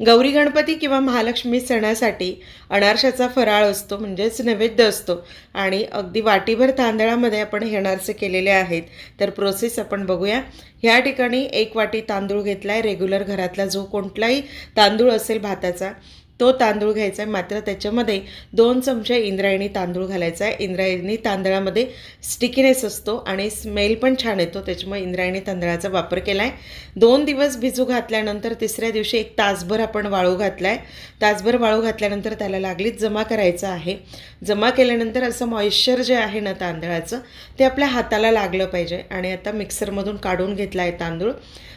गौरी गणपती किंवा महालक्ष्मी सणासाठी अनारशाचा फराळ असतो म्हणजेच नैवेद्य असतो. आणि अगदी वाटीभर तांदळामध्ये आपण हे अनारसे केलेले आहेत. तर प्रोसेस आपण बघूया. ह्या ठिकाणी एक वाटी तांदूळ घेतला आहे रेग्युलर घरातला जो कोणताही तांदूळ असेल भाताचा तो तांदूळ घ्यायचा आहे. मात्र त्याच्यामध्ये दोन चमचे इंद्रायणी तांदूळ घालायचा आहे. इंद्रायणी तांदळामध्ये स्टिकीनेस असतो आणि स्मेल पण छान येतो. त्याच्यामुळे इंद्रायणी तांदळाचा वापर केला आहे दोन दिवस भिजू घातल्यानंतर तिसऱ्या दिवशी एक तासभर आपण वाळू घातला आहे तासभर वाळू घातल्यानंतर त्याला लागलीच जमा करायचं आहे. जमा केल्यानंतर असं मॉइश्चर जे आहे ना तांदळाचं ते आपल्या हाताला लागलं पाहिजे. आणि आता मिक्सरमधून काढून घेतला आहे तांदूळ.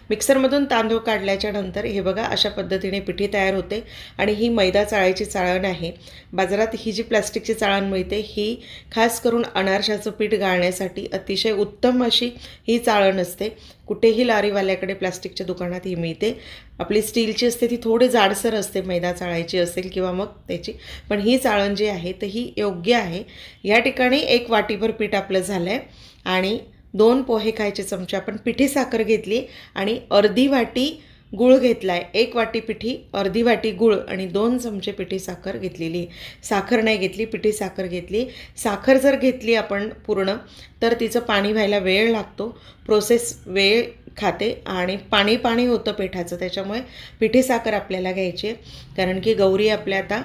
मिक्सरमधून तांदूळ काढल्याच्या नंतर हे बघा अशा पद्धतीने पिठी तयार होते. आणि ही ही मैदा चाळायची चाळण आहे बाजारात ही जी प्लॅस्टिकची चाळण मिळते ही खास करून अनारशाचं पीठ गाळण्यासाठी अतिशय उत्तम अशी ही चाळण असते कुठेही लारीवाल्याकडे प्लास्टिकच्या दुकानात ही मिळते. आपली स्टीलची असते ती थोडी जाडसर असते मैदा चाळायची असेल किंवा मग त्याची. पण ही चाळण जी आहे तर ही योग्य आहे. या ठिकाणी एक वाटीभर पीठ आपलं झालं आहे आणि दोन पोहे खायचे चमचे. आपण पिठी साखर घेतली आणि अर्धी वाटी गुळ घेतला आहे एक वाटी पिठी अर्धी वाटी गुळ आणि दोन चमचे पिठी साखर घेतलेली. साखर नाही घेतली पिठी साखर घेतली. साखर जर घेतली आपण पूर्ण तर तिचं पाणी व्हायला वेळ लागतो. प्रोसेस वेळ खाते आणि पाणी पाणी होतं पिठाचं त्याच्यामुळे पिठी साखर आपल्याला घ्यायची आहे. कारण की गौरी आपल्या आता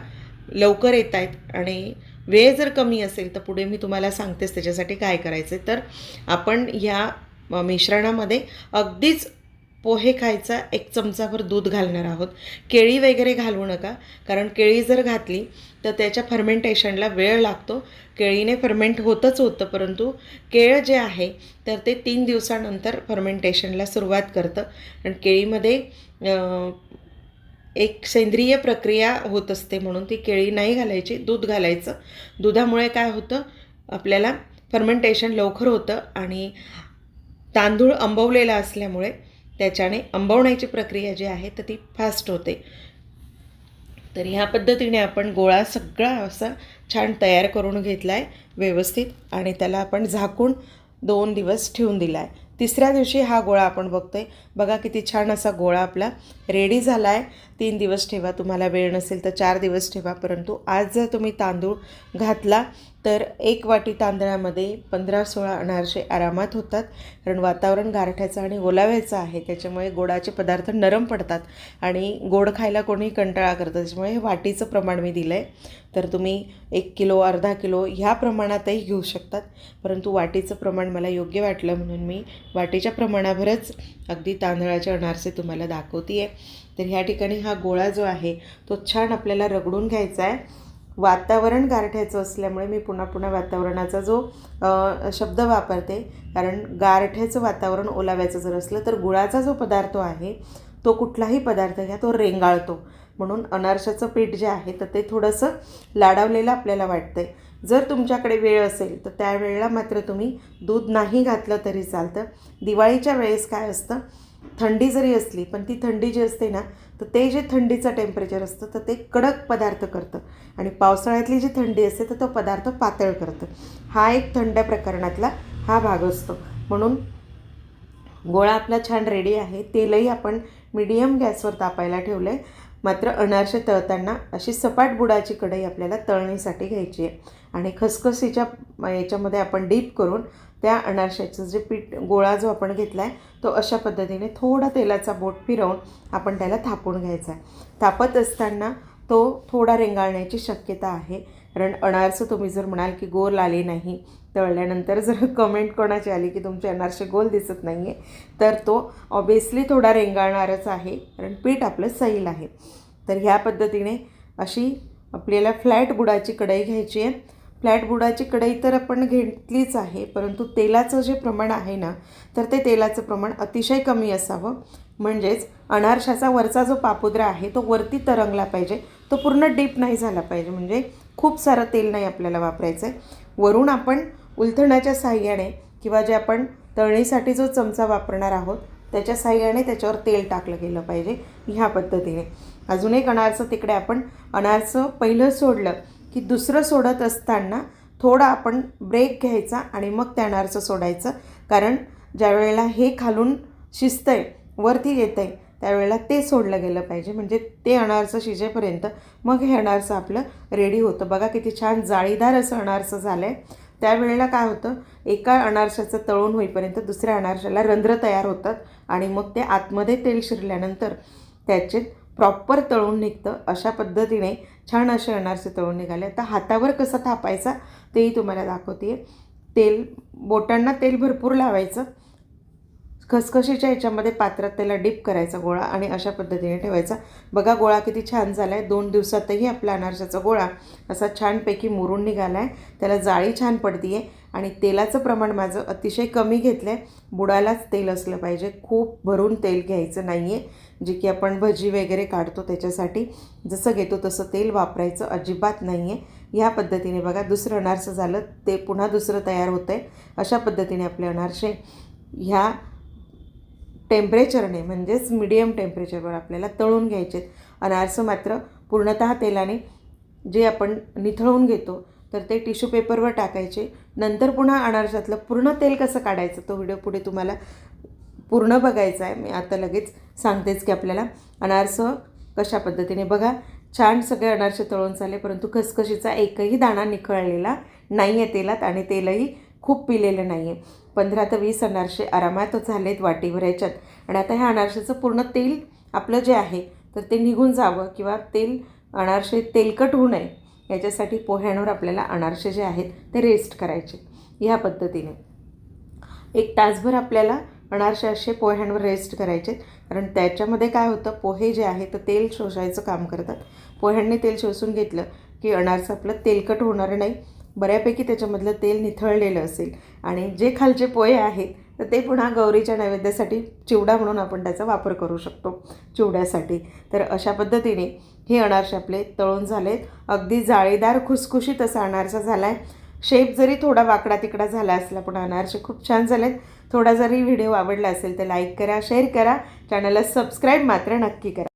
लवकर येत आहेत आणि वेळ जर कमी असेल तर पुढे मी तुम्हाला सांगतेच त्याच्यासाठी काय करायचं तर आपण ह्या मिश्रणामध्ये अगदीच पोहे खायचा एक चमचाभर दूध घालणार आहोत. केळी वगैरे घालवू नका कारण केळी जर घातली तर त्याच्या फर्मेंटेशनला वेळ लागतो. केळीने फर्मेंट होतच होतं परंतु केळ जे आहे तर ते तीन दिवसानंतर फर्मेंटेशनला सुरुवात करतं. कारण केळीमध्ये एक सेंद्रिय प्रक्रिया होत असते म्हणून ती केळी नाही घालायची दूध घालायचं. दुधामुळे काय होतं आपल्याला फर्मेंटेशन लवकर होतं आणि तांदूळ आंबवलेला असल्यामुळे त्याच्याने आंबवण्याची प्रक्रिया जी आहे तर ती फास्ट होते. तर ह्या पद्धतीने आपण गोळा सगळा असा छान तयार करून घेतला आहे व्यवस्थित. आणि त्याला आपण झाकून दोन दिवस ठेवून दिला आहे तिसऱ्या दिवशी हा गोळा आपण बघतो आहे बघा किती छान असा गोळा आपला रेडी झाला आहे तीन दिवस ठेवा तुम्हाला वेळ नसेल तर चार दिवस ठेवा. परंतु आज जर तुम्ही तांदूळ घातला तर एक वाटी तांदळामध्ये पंधरा सोळा अनारसे आरामात होतात. कारण वातावरण गारठ्याचं आणि ओलाव्याचं आहे. त्याच्यामुळे गोडाचे पदार्थ नरम पडतात आणि गोड खायला कोणी कंटाळा करतं. त्याच्यामुळे हे वाटीचं प्रमाण मी दिलं आहे तर तुम्ही एक किलो अर्धा किलो ह्या प्रमाणातही घेऊ शकतात. परंतु वाटीचं प्रमाण मला योग्य वाटलं म्हणून मी वाटीच्या प्रमाणाभरच अगदी तांदळाचे अनारसे तुम्हाला दाखवते आहे तर ह्या ठिकाणी हा गोळा जो आहे तो छान आपल्याला रगडून घ्यायचा आहे. वातावरण गारठ्याचं असल्यामुळे मी पुन्हा पुन्हा वातावरणाचा जो शब्द वापरते कारण गारठ्याचं वातावरण ओलाव्याचं जर असलं तर गुळाचा जो पदार्थ आहे तो कुठलाही पदार्थ घ्या तो रेंगाळतो. म्हणून अनारशाचं पीठ जे आहे तर ते थोडंसं लाडावलेलं आपल्याला वाटतंय. जर तुमच्याकडे वेळ असेल तर त्यावेळेला मात्र तुम्ही दूध नाही घातलं तरी चालतं. दिवाळीच्या वेळेस काय असतं थंडी जरी असली पण ती थंडी जी असते ना तर ते जे थंडीचं टेम्परेचर असतं तर ते कडक पदार्थ करतं. आणि पावसाळ्यातली जी थंडी असते तर तो पदार्थ पातळ करतं. हा एक थंड प्रकरणातला हा भाग असतो. म्हणून गोळा आपला छान रेडी आहे. तेलही आपण मीडियम गॅसवर तापायला ठेवलं आहे मात्र अनारसे तळताना अशी सपाट बुडाची कढई आपल्याला तळणीसाठी घ्यायची आहे. आणि खसखसीच्या याच्यामध्ये आपण डीप करून त्या अनारशाचं जे पीठ गोळा जो आपण घेतला आहे तो अशा पद्धतीने थोडा तेलाचा बोट फिरवून आपण त्याला थापून घ्यायचा. आहे थापत असताना तो थोडा रेंगाळण्याची शक्यता आहे. कारण अनारसं तुम्ही जर म्हणाल की गोल आले नाही तळल्यानंतर जर कमेंट कोणाची आली की तुमचे अनारसे गोल दिसत नाही आहे तर तो ऑबियसली थोडा रेंगाळणारच आहे. कारण पीठ आपलं सैल आहे. तर ह्या पद्धतीने अशी आपल्याला फ्लॅट बुडाची कढई घ्यायची आहे. फ्लॅट बुडाची कढई तर आपण घेतलीच आहे परंतु तेलाचं जे प्रमाण आहे ना तर ते तेलाचं प्रमाण अतिशय कमी असावं. म्हणजेच अनारशाचा वरचा जो पापुद्रा आहे तो वरती तरंगला पाहिजे. तो पूर्ण डीप नाही झाला पाहिजे. म्हणजे खूप सारं तेल नाही आपल्याला वापरायचं आहे वरून आपण उलथण्याच्या साह्याने किंवा जे आपण तळणीसाठी जो चमचा वापरणार आहोत त्याच्या साह्याने त्याच्यावर तेल टाकलं गेलं पाहिजे ह्या पद्धतीने. अजून एक अनारचं तिकडे आपण अनारचं पहिलं सोडलं की दुसरं सोडत असताना थोडा आपण ब्रेक घ्यायचा आणि मग त्या अनारचं सोडायचं. कारण ज्या वेळेला हे खालून शिजतंय वरती येतं आहे त्यावेळेला ते सोडलं गेलं पाहिजे. म्हणजे ते अनारचं शिजेपर्यंत मग हे अनारचं आपलं रेडी होतं. बघा किती छान जाळीदार असं अनारचं झालं आहे त्यावेळेला काय होतं? एका अनारशाचं तळून होईपर्यंत दुसऱ्या अनारशाला रंध्र तयार होतात आणि मग ते आतमध्ये तेल शिरल्यानंतर त्याचे प्रॉपर तळून निघतं. अशा पद्धतीने छान असे अनारसे तळून निघाले. आता हातावर कसं थापायचा तेही तुम्हाला दाखवते तेल बोटांना तेल भरपूर लावायचं. खसखशीच्या ह्याच्यामध्ये पात्रात त्याला डिप करायचा गोळा आणि अशा पद्धतीने ठेवायचा. बघा गोळा किती छान झाला आहे दोन दिवसातही आपला अनारशाचा गोळा असा छानपैकी मुरून निघाला आहे त्याला जाळी छान पडती आहे आणि तेलाचं प्रमाण माझं अतिशय कमी घेतलं आहे बुडालाच तेल असलं पाहिजे. खूप भरून तेल घ्यायचं नाही आहे जे की आपण भजी वगैरे काढतो त्याच्यासाठी. जसं घेतो तसं तेल वापरायचं अजिबात नाही आहे ह्या पद्धतीने बघा दुसरं अनारसं झालं ते पुन्हा दुसरं तयार होतं आहे अशा पद्धतीने आपले अनारसे ह्या टेम्परेचरने म्हणजेच मिडियम टेम्परेचरवर आपल्याला तळून घ्यायचे अनारसं मात्र पूर्णतः तेलाने जे आपण निथळून घेतो तर ते टिश्यू पेपरवर टाकायचे. नंतर पुन्हा अनारशातलं पूर्ण तेल कसं काढायचं तो व्हिडिओ पुढे तुम्हाला पूर्ण बघायचा आहे. मी आता लगेच सांगतेच की आपल्याला अनारसं कशा पद्धतीने बघा. छान सगळे अनारसे तळून चालले परंतु खसखशीचा एकही दाणा निखळलेला नाही आहे तेलात आणि तेलही खूप पिलेलं नाही आहे पंधरा ते वीस अनारसे आरामात झालेत वाटीवर याच्यात आणि आता ह्या अनारशाचं पूर्ण तेल आपलं जे आहे तर ते निघून जावं किंवा तेल अनारसे तेलकट होऊ नये. याच्यासाठी पोह्यांवर आपल्याला अनारसे जे आहेत ते रेस्ट करायचे. ह्या पद्धतीने. एक तासभर आपल्याला अनारसे असे पोह्यांवर रेस्ट करायचे. कारण त्याच्यामध्ये काय होतं पोहे जे आहे तर तेल शोषायचं काम करतात. पोह्यांनी तेल शोषून घेतलं की अनारसं आपलं तेलकट होणार नाही. बऱ्यापैकी त्याच्यामधलं तेल निथळलेलं असेल. आणि जे खालचे पोहे आहेत तर ते पुन्हा गौरीच्या नैवेद्यासाठी चिवडा म्हणून आपण त्याचा वापर करू शकतो चिवड्यासाठी. तर अशा पद्धतीने हे अनारसे आपले तळून झालेत. अगदी जाळीदार खुसखुशीत असा अनारसा झाला आहे शेप जरी थोडा वाकडा तिकडा झाला असला पण अनारसे खूप छान झालेत. थोडा जरी व्हिडिओ आवडला असेल तर लाईक करा शेअर करा. चॅनलला सबस्क्राईब मात्र नक्की करा.